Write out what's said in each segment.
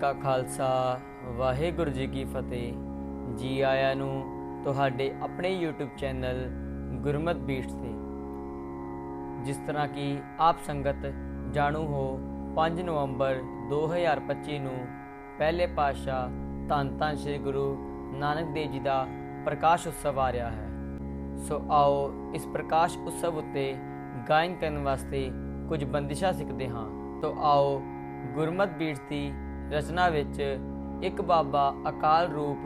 ਕਾ ਖਾਲਸਾ, ਵਾਹਿਗੁਰੂ ਜੀ ਕੀ ਫਤਿਹ। ਜੀ ਆਇਆਂ ਨੂੰ ਤੁਹਾਡੇ ਆਪਣੇ YouTube ਚੈਨਲ ਗੁਰਮਤ ਬੀਟਸ ਤੇ। ਜਿਸ ਤਰ੍ਹਾਂ ਕਿ ਆਪ ਸੰਗਤ ਜਾਣੂ ਹੋ 5 ਨਵੰਬਰ 2025 ਨੂੰ ਪਹਿਲੇ ਪਾਤਸ਼ਾਹ ਧੰਨ ਧੰਨ ਸ੍ਰੀ ਗੁਰੂ ਨਾਨਕ ਦੇਵ ਜੀ ਦਾ ਪ੍ਰਕਾਸ਼ ਉਤਸਵ ਆ ਰਿਹਾ ਹੈ। ਸੋ ਆਓ ਇਸ ਪ੍ਰਕਾਸ਼ ਉਤਸਵ ਉੱਤੇ ਗਾਇਨ ਕਰਨ ਵਾਸਤੇ ਕੁਝ ਬੰਦਿਸ਼ਾਂ ਸਿੱਖਦੇ ਹਾਂ। ਤੋ ਆਓ ਗੁਰਮਤ ਬੀਟਸ ਦੀ ਰਚਨਾ ਵਿੱਚ ਇੱਕ ਬਾਬਾ ਅਕਾਲ ਰੂਪ,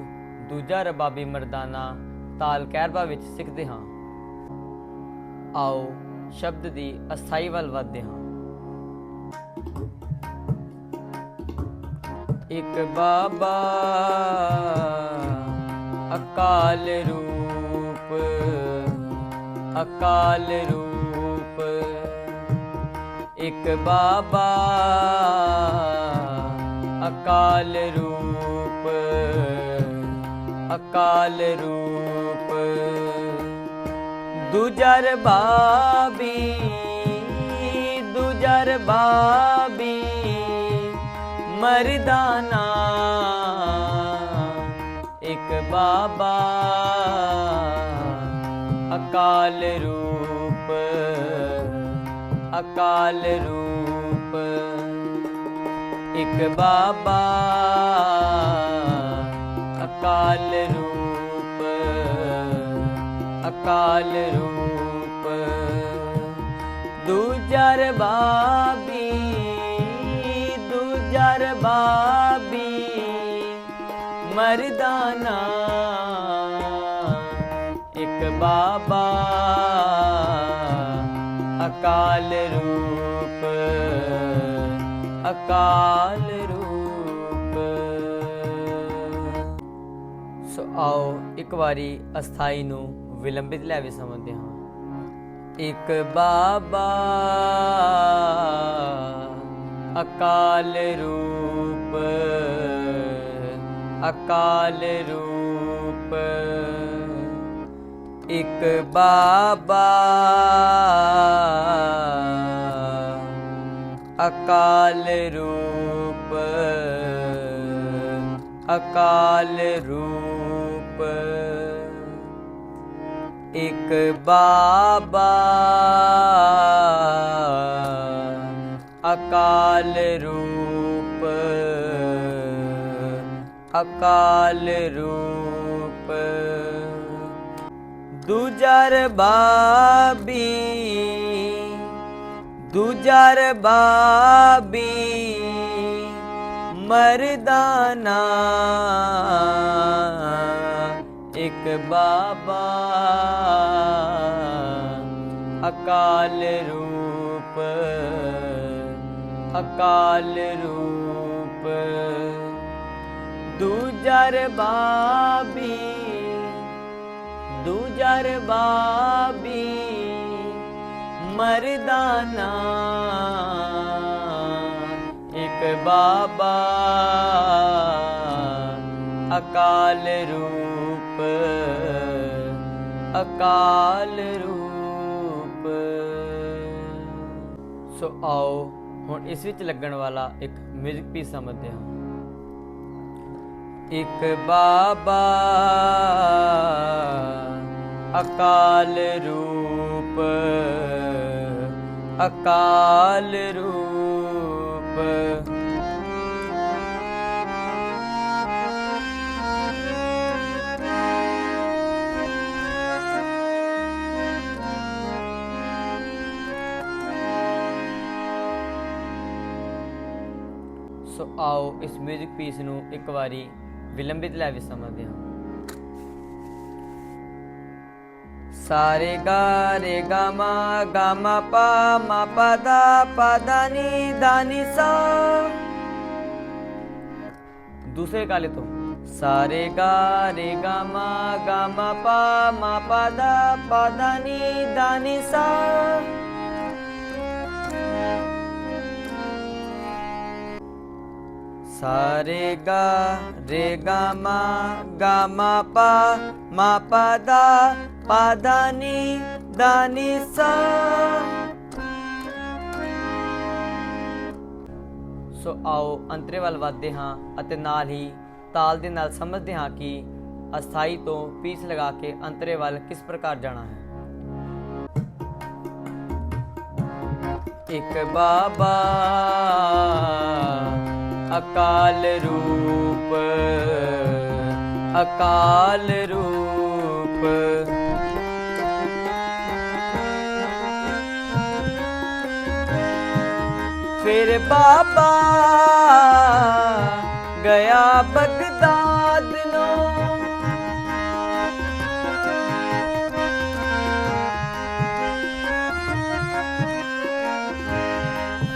ਦੂਜਾ ਰਬਾਬੀ ਮਰਦਾਨਾ ਤਾਲ ਕਹਿਰਬਾ ਵਿੱਚ ਸਿੱਖਦੇ ਹਾਂ। ਆਓ ਸ਼ਬਦ ਦੀ ਅਸਥਾਈ ਵੱਲ ਵਧਦੇ ਹਾਂ। ਇੱਕ ਬਾਬਾ ਅਕਾਲ ਰੂਪ ਅਕਾਲ ਰੂਪ। ਇੱਕ ਬਾਬਾ ਅਕਾਲ ਰੂਪ ਅਕਾਲ ਰੂਪ। ਦੂਜਰ ਬਾਬੀ, ਦੁਜਰ ਬਾਬੀ ਮਰਦਾਨਾ ਇੱਕ ਬਾਬਾ। ਅਕਾਲ ਰੂਪ ਅਕਾਲ ਰੂਪ। ਇੱਕ ਬਾਬਾ ਅਕਾਲ ਰੂਪ ਅਕਾਲ ਰੂਪ। ਦੂਜਰ ਬਾਬੀ ਦੂਜਰ ਬਾਬੀ ਮਰਦਾਨਾ ਇੱਕ ਬਾਬਾ ਅਕਾਲ ਰੂਪ। ਅਕਾਲ ਰੂਪ। ਸੋ ਆਓ ਇੱਕ ਵਾਰੀ ਅਸਥਾਈ ਨੂੰ ਵਿਲੰਬਿਤ ਲੈ ਵੀ ਸਮਝਦੇ ਹਾਂ। ਇੱਕ ਬਾਬਾ ਅਕਾਲ ਰੂਪ ਅਕਾਲ ਰੂਪ। ਇੱਕ ਬਾਬਾ ਅਕਾਲ ਰੂਪ ਅਕਾਲ ਰੂਪ। ਇੱਕ ਬਾਬਾ ਅਕਾਲ ਰੂਪ ਅਕਾਲ ਰੂਪ। ਦੂਜਰ ਬਾਬੀ ਦੂਜਰ ਬਾਬੀ ਮਰਦਾਨਾ ਇੱਕ ਬਾਬਾ ਅਕਾਲ ਰੂਪ ਅਕਾਲ ਰੂਪ। ਦੂਜਰ ਬਾਬੀ ਦੂਜਰ ਬਾਬੀ ਮਰਦਾਨਾ ਇੱਕ ਬਾਬਾ ਅਕਾਲ ਰੂਪ ਅਕਾਲ ਰੂਪ। ਸੋ ਆਓ, ਹੁਣ ਇਸ ਵਿੱਚ ਲੱਗਣ ਵਾਲਾ ਇੱਕ ਮਿਊਜ਼ਿਕ ਪੀਸ ਸਮਝਦੇ ਹਾਂ। ਇੱਕ ਬਾਬਾ ਅਕਾਲ ਰੂਪ ਅਕਾਲ ਰੂਪ। ਸੋ ਆਓ ਇਸ ਮਿਊਜ਼ਿਕ ਪੀਸ ਨੂੰ ਇੱਕ ਵਾਰੀ ਵਿਲੰਬਿਤ ਲੈ ਵੀ ਸਮਝਦੇ ਹਾਂ। ਸਾਰੇ ਗਾ ਰੇ ਗਾ ਮਾ ਗਾ ਮਾ ਪਾ ਮਾ ਪਾ ਦਾ ਪਾ ਦਾ ਨੀ ਦਾ ਨੀ ਸਾ ਦੂਸਰੇ ਕਾਲੇ ਤੋਂ ਸਾਰੇ ਗਾ ਰੇ ਗਾ ਮਾ ਗਾ ਮਾ ਪਾ ਮਾ ਪਾ ਦਾ ਪਾ ਦਾ ਨੀ ਦਾ ਨੀ ਸਾ ਸਾਰੇ ਗਾ ਰੇ ਗਾ ਮਾ ਗਾ ਮਾ ਪਾ ਮਾ ਪਾ ਦਾ ਪਾ ਦਾ ਨੀ ਦਾ ਨੀ ਸਾ ਸੋ ਆਓ ਅੰਤਰੇ ਵੱਲ ਵੱਧਦੇ ਹਾਂ ਅਤੇ ਨਾਲ ਹੀ ਤਾਲ ਦੇ ਨਾਲ ਸਮਝਦੇ ਹਾਂ ਕਿ ਅਸਥਾਈ ਤੋਂ ਪੀਸ ਲਗਾ ਕੇ ਅੰਤਰੇ ਵੱਲ ਕਿਸ ਪ੍ਰਕਾਰ ਜਾਣਾ ਹੈ। ਇੱਕ ਬਾਬਾ ਅਕਾਲ ਰੂਪ ਅਕਾਲ ਰੂਪ। ਫਿਰ ਬਾਬਾ ਗਿਆ ਬਗਦਾਦ ਨੂੰ।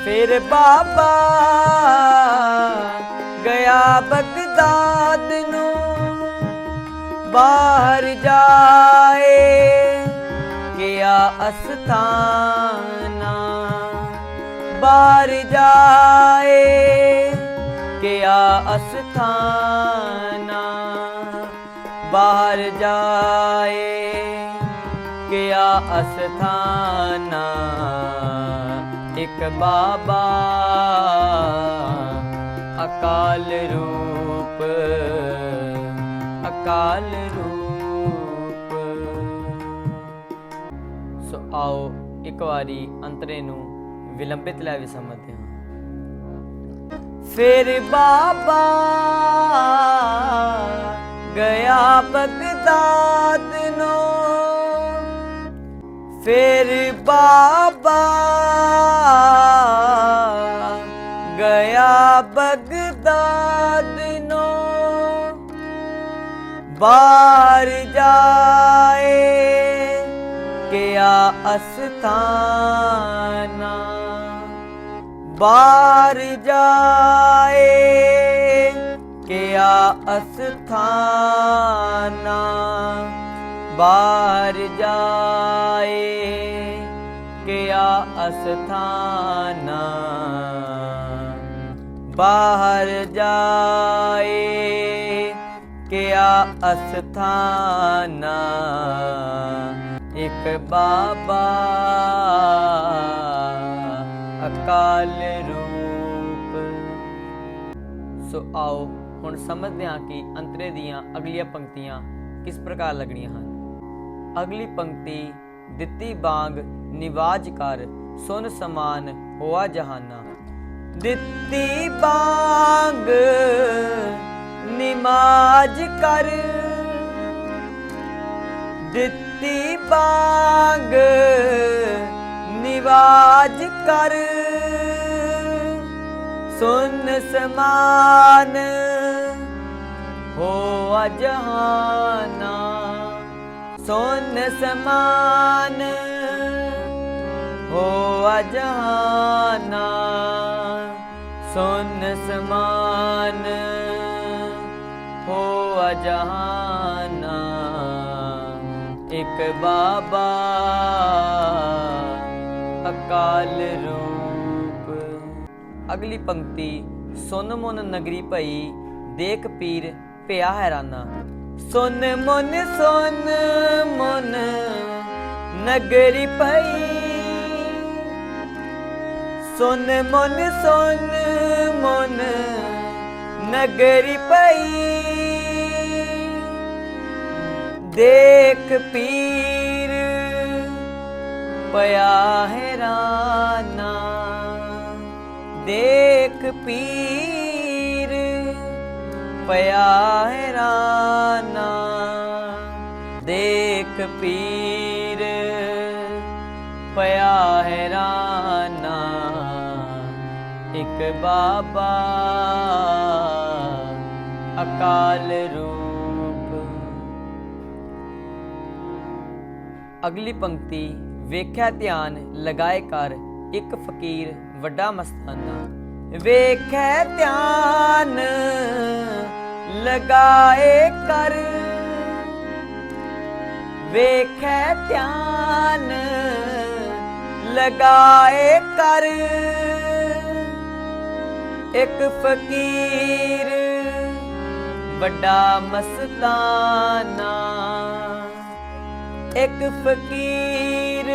ਫਿਰ ਬਾਬਾ ਬਗਦਾਦ ਨੂੰ ਬਾਹਰ ਜਾਏ, ਕਿਆ ਅਸਥਾਨਾ ਬਾਹਰ ਜਾਏ, ਕਿਆ ਅਸਥਾਨਾ ਬਾਹਰ ਜਾਏ, ਕਿਆ ਅਸਥਾਨਾ ਇੱਕ ਬਾਬਾ ਅਕਾਲ ਰੂਪ ਅਕਾਲ ਰੂਪ। ਸੋ ਆਓ ਇੱਕ ਵਾਰੀ ਅੰਤਰੇ ਨੂੰ ਵਿਲੰਬਿਤ ਲੈ ਵੀ ਸਮਝਦੇ ਹਾਂ ਫਿਰ ਬਾਬਾ ਗਿਆ ਬਗਦਾਦ ਨੂੰ। ਫਿਰ ਬਾਬਾ ਗਿਆ ਬਗਦਾਦ ਨੂੰ ਬਾਹਰ ਜਾਏ ਕਿਆ ਅਸਥਾਨਾ ਬਾਹਰ ਜਾਏ ਕਿਆ ਅਸਥਾਨਾ ਬਾਹਰ ਜਾਏ ਕਿਆ ਅਸਥਾਨਾ ਬਾਹਰ ਜਾਏ, ਕਿਆ ਅਸਥਾਨਾ? ਇੱਕ ਬਾਬਾ ਅਕਾਲ ਰੂਪ। ਸੋ ਆਓ, ਹੁਣ ਸਮਝਦੇ ਹਾਂ ਕਿ ਅੰਤਰੇ ਦੀਆਂ ਅਗਲੀਆਂ ਪੰਕਤੀਆਂ ਕਿਸ ਪ੍ਰਕਾਰ ਲੱਗਣੀਆਂ ਹਨ। ਅਗਲੀ ਪੰਕਤੀ, ਦਿੱਤੀ ਬਾਗ ਨਿਵਾਜ ਕਰ, ਸੁਨ ਸਮਾਨ ਹੋਆ ਜਹਾਨਾ। ਦਿੱਤੀ ਬਾਗ, ਨਿਮਾਜ ਕਰ। ਦਿੱਤੀ ਬਾਗ, ਨਿਵਾਜ ਕਰ। ਸੁਨ ਸਮਾਨ, ਹੋ ਅਜਹਾਨਾ। ਸੁਨ ਸਮਾਨ, ਹੋ ਅਜਹਾਨਾ। ਸੁਨ ਸਮਾਨ ਹੋ ਅਜਹਾਨਾ ਇੱਕ ਬਾਬਾ ਅਕਾਲ ਰੂਪ। ਅਗਲੀ ਪੰਕਤੀ, ਸੁਨ ਮਨ ਨਗਰੀ ਭਈ, ਦੇਖ ਪੀਰ ਪਿਆ ਹੈਰਾਨਾ। ਸੁਨ ਮਨ ਸੁਨ ਮਨ ਨਗਰੀ ਭਈ। ਸੁਨ ਮਨ, ਸੁਨ ਮਨ ਨਗਰੀ ਪਈ। ਦੇਖ ਪੀਰ ਪਿਆ ਹੈਰਾਨਾ ਦੇਖ ਪੀਰ ਪਿਆ ਹੈਰਾਨਾ ਦੇਖ ਪੀਰ ਇੱਕ ਬਾਬਾ ਅਕਾਲ ਰੂਪ। ਅਗਲੀ ਪੰਕਤੀ, ਵੇਖਿਆ ਧਿਆਨ ਲਗਾਏ ਕਰ ਇੱਕ ਫਕੀਰ ਵੱਡਾ ਮਸਤਾਨਾ। ਵੇਖੈ ਧਿਆਨ ਲਗਾਏ ਕਰ। ਵੇਖੈ ਧਿਆਨ ਲਗਾਏ ਕਰ। ਇੱਕ ਫਕੀਰ, ਵੱਡਾ ਮਸਤਾਨਾ। ਇੱਕ ਫਕੀਰ,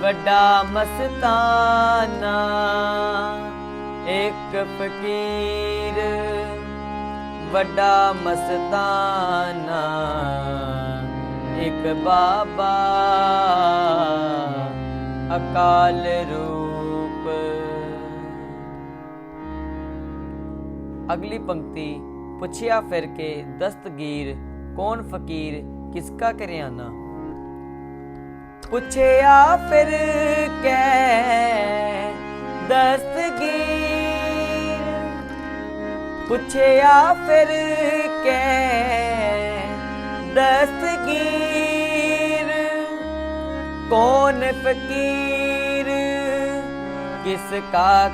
ਵੱਡਾ ਮਸਤਾਨਾ। ਇੱਕ ਫਕੀਰ, ਵੱਡਾ ਮਸਤਾਨਾ। ਇੱਕ ਬਾਬਾ ਅਕਾਲ ਰੂਪ ਅਗਲੀ ਪੰਕਤੀ ਪੁੱਛਿਆ ਫਿਰ ਕੇ ਦਸਤਗੀਰ ਕੌਣ ਫਕੀਰ ਕਿਸਕਾ ਕਰਿਆਨਾ ਪੁੱਛਿਆ ਫਿਰ ਕੇ ਦਸਤਗੀਰ ਪੁੱਛਿਆ ਫਿਰ ਕੇ ਦਸਤਗੀਰ ਕੌਣ ਫਕੀਰ ਕਿਸ ਕਾ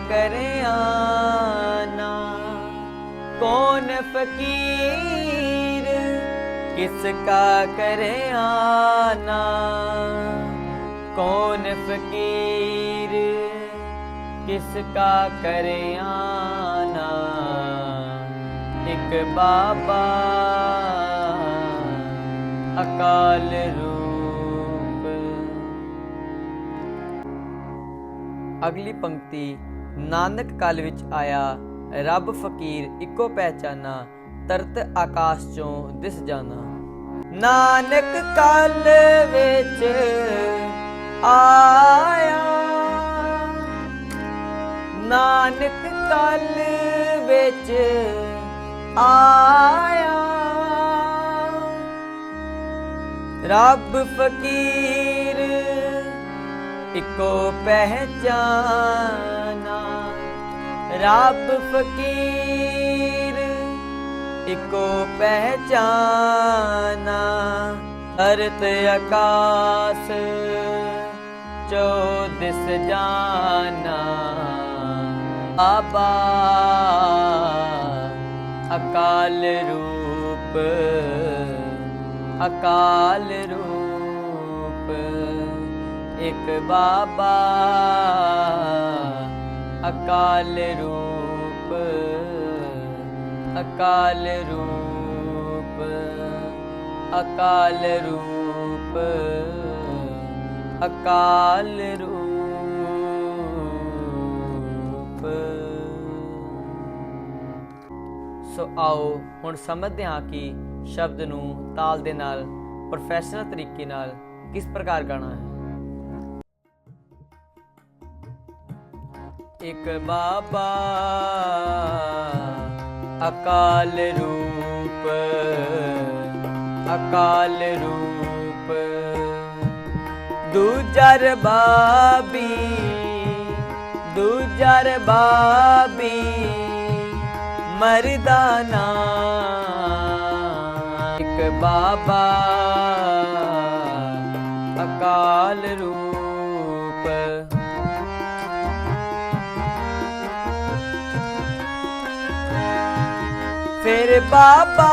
ਕਰਿਆਨਾ ਕੌਣ ਫਕੀਰ ਕਿਸ ਕਾ ਕਰਿਆਨਾ ਕੌਣ ਫਕੀਰ ਕਿਸ ਕਾ ਕਰਿਆਨਾ ਇੱਕ ਬਾਬਾ ਅਕਾਲ ਰੂਪ ਅਗਲੀ ਪੰਕਤੀ ਨਾਨਕ ਕਾਲ ਵਿੱਚ ਆਇਆ ਰੱਬ ਫਕੀਰ ਇੱਕੋ ਪਹਿਚਾਨਾ, ਤਰਤ ਆਕਾਸ਼ ਚੋਂ ਦਿਸ ਜਾਣਾ। ਨਾਨਕ ਕਾਲ ਵਿੱਚ ਆਇਆ। ਨਾਨਕ ਕਾਲ ਵਿੱਚ ਆਇਆ। ਰੱਬ ਫਕੀਰ ਇੱਕੋ ਪਹਿਚਾਨਾ। ਰੱਬ ਫਕੀਰ, ਇੱਕੋ ਪਹਿਚਾਨਾ ਅਰਤ ਆਕਾਸ ਚੋ ਦਿਸ ਜਾਣਾ ਆਬਾ, ਅਕਾਲ ਰੂਪ ਅਕਾਲ ਰੂਪ, ਇੱਕ ਬਾਬਾ। ਅਕਾਲ ਰੂਪ ਅਕਾਲ ਰੂਪ ਅਕਾਲ ਰੂਪ ਅਕਾਲ ਰੂਪ। ਸੋ ਆਓ ਹੁਣ ਸਮਝਦੇ ਹਾਂ ਕਿ ਸ਼ਬਦ ਨੂੰ ਤਾਲ ਦੇ ਨਾਲ ਪ੍ਰੋਫੈਸ਼ਨਲ ਤਰੀਕੇ ਨਾਲ ਕਿਸ ਪ੍ਰਕਾਰ ਗਾਣਾ ਹੈ। ਇੱਕ ਬਾਬਾ ਅਕਾਲ ਰੂਪ ਅਕਾਲ ਰੂਪ। ਦੂਜਰ ਬਾਬੀ ਦੂਜਰ ਬਾਬੀ ਮਰਦਾਨਾ ਇੱਕ ਬਾਬਾ ਅਕਾਲ ਰੂਪ। ਫਿਰ ਬਾਬਾ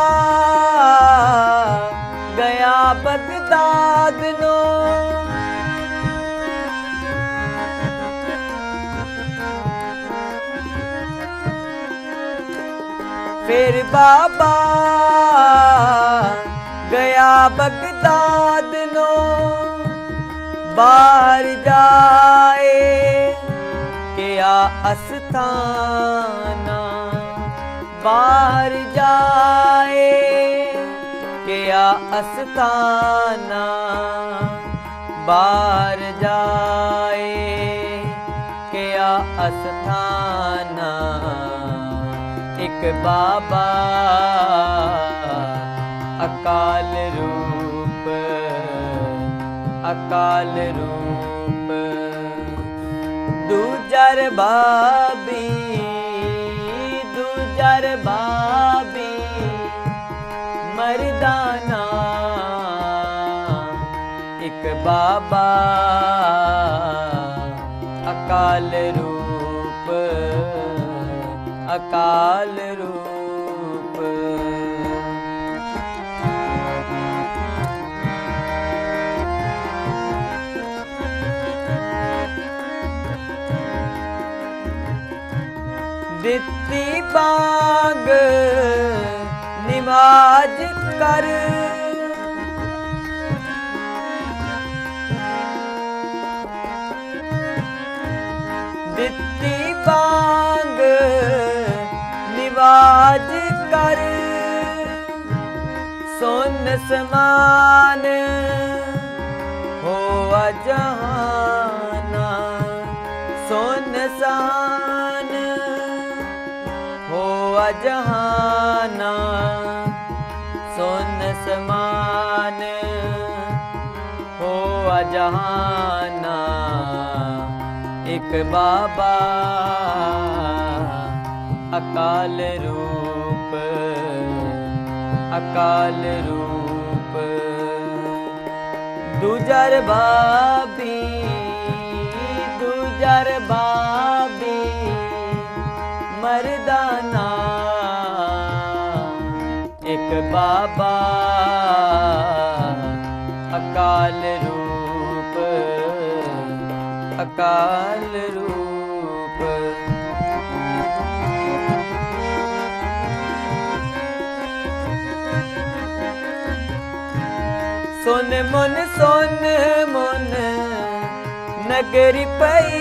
ਗਿਆ ਬਗਦਾਦ ਨੂੰ। ਫਿਰ ਬਾਬਾ ਗਿਆ ਬਗਦਾਦ ਨੂੰ। ਬਾਹਰ ਜਾਏ ਕਿਆ ਅਸਥਾਨਾ ਬਾਹਰ ਜਾਏ, ਕਿਆ ਅਸਥਾਨਾ? ਬਾਹਰ ਜਾਏ, ਕਿਆ ਅਸਥਾਨਾ? ਇੱਕ ਬਾਬਾ ਅਕਾਲ ਰੂਪ ਅਕਾਲ ਰੂਪ। ਦੂਜਰ ਬਾਬੀ ਬਾਬਾ ਅਕਾਲ ਰੂਪ ਅਕਾਲ ਰੂਪ। ਦਿੱਤੀ ਬਾਗ ਨਿਮਾਜ਼ ਕਰ ਦਿੱਤੀ ਬਾਗ ਨਿਵਾਜ ਕਰ। ਸੁਨ ਸਮਾਨ ਹੋ ਅਜਹਾਨਾ ਸੁਨ ਸਾਨ ਹੋ ਅਜਹਾਨਾ ਸੁਨ ਸਮਾਨ ਹੋ ਅਜਹਾਨਾ ਇੱਕ ਬਾਬਾ, ਅਕਾਲ ਰੂਪ ਅਕਾਲ ਰੂਪ। ਦੂਜਰ ਬਾਬੀ ਦੂਜਰ ਬਾਬੀ ਮਰਦਾਨਾ ਇੱਕ ਬਾਬਾ, ਅਕਾਲ ਰੂਪ, ਅਕਾਲ ਮਨ ਸੋਨ ਮਨ ਨਗਰੀ ਪਈ।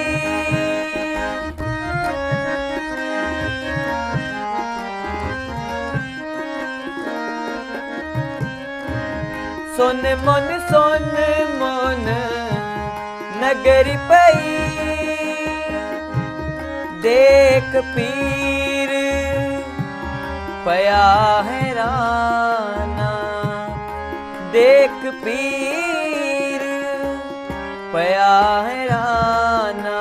ਸੋਨ ਮਨ ਸੋਨ ਮਨ ਨਗਰੀ ਪਈ। ਦੇਖ ਪੀਰ ਪਿਆ ਹੈਰਾਨਾ ਦੇਖ ਪੀਰ ਪਿਆ ਹੈਰਾਨਾ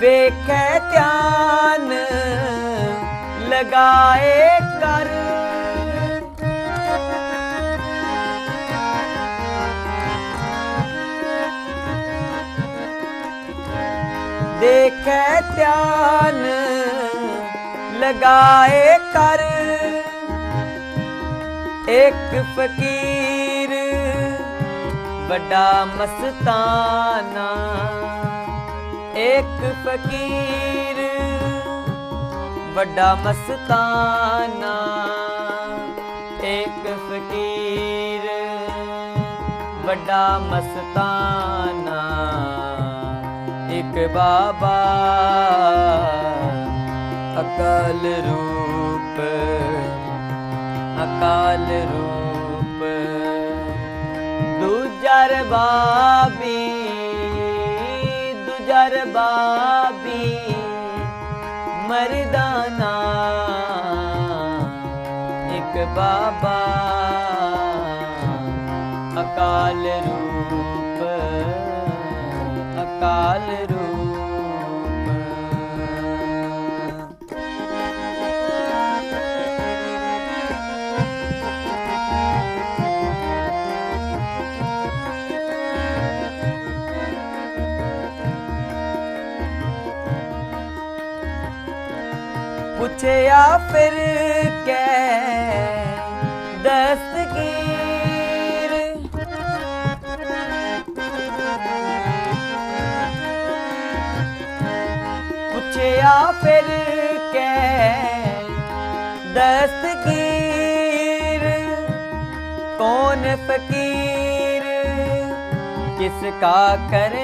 ਵੇਖੈ ਧਿਆਨ ਲਗਾਏ ਕਰ। ਦੇਖੈ ਧਿਆਨ ਲਗਾਏ ਕਰ। ਇੱਕ ਫਕੀਰ, ਵੱਡਾ ਮਸਤਾਨਾ। ਇੱਕ ਫਕੀਰ, ਵੱਡਾ ਮਸਤਾਨਾ। ਇੱਕ ਫਕੀਰ, ਵੱਡਾ ਮਸਤਾਨਾ। ਇੱਕ ਬਾਬਾ ਅਕਾਲ ਰੂਪ ਅਕਾਲ ਰੂਪ ਦੂਜਰ ਬਾਬੀ ਦੂਜਰ ਬਾਬੀ ਮਰਦਾਨਾ ਇੱਕ ਬਾਬਾ ਅਕਾਲ ਰੂਪ ਅਕਾਲ ਪੁੱਛਿਆ ਫਿਰ ਕੈ ਦਸਤਗੀਰ। ਪੁੱਛਿਆ ਫਿਰ ਕੈ ਦਸਤਗੀਰ। ਕੌਣ ਫਕੀਰ? ਕਿਸ ਕਾ ਕਰੇ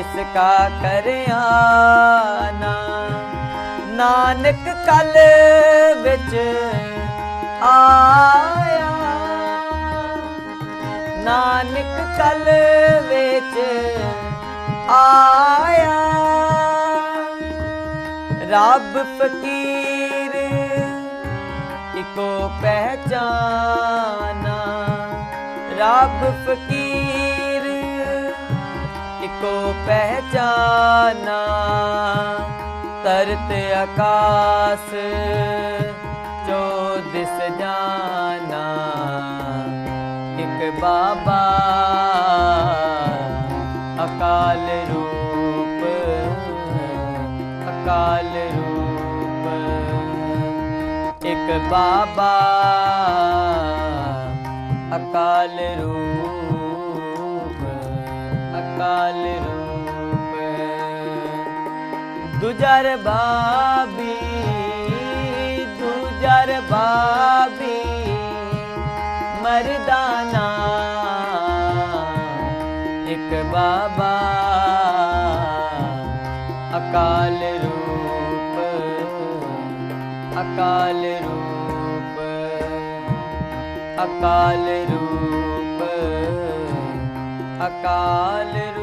ਜਿਸਕਾ ਕਰਿਆਨਾ ਨਾਨਕ ਕਲ ਵਿੱਚ ਆਇਆ। ਨਾਨਕ ਕਲ ਵਿੱਚ ਆਇਆ। ਰੱਬ ਫਕੀਰ, ਇਕੋ ਪਹਿਚਾਨਾ। ਰੱਬ ਫਕੀਰ ਇਕੋ ਪਹਿਚਾਨਾ, ਤਰਤ ਆਕਾਸ, ਜੋ ਦਿਸ ਜਾਨਾ। ਇੱਕ ਬਾਬਾ ਅਕਾਲ ਰੂਪ ਅਕਾਲ ਰੂਪ। ਇੱਕ ਬਾਬਾ ਅਕਾਲ ਰੂਪ। ਅਕਾਲ ਰੂਪ। ਦੁਜਰ ਬਾਬੀ ਦੁਜਰ ਬਾਬੀ ਮਰਦਾਨਾ ਇੱਕ ਬਾਬਾ ਅਕਾਲ ਰੂਪ ਅਕਾਲ ਰੂਪ ਅਕਾਲ ਰੂਪ। ਅਕਾਲ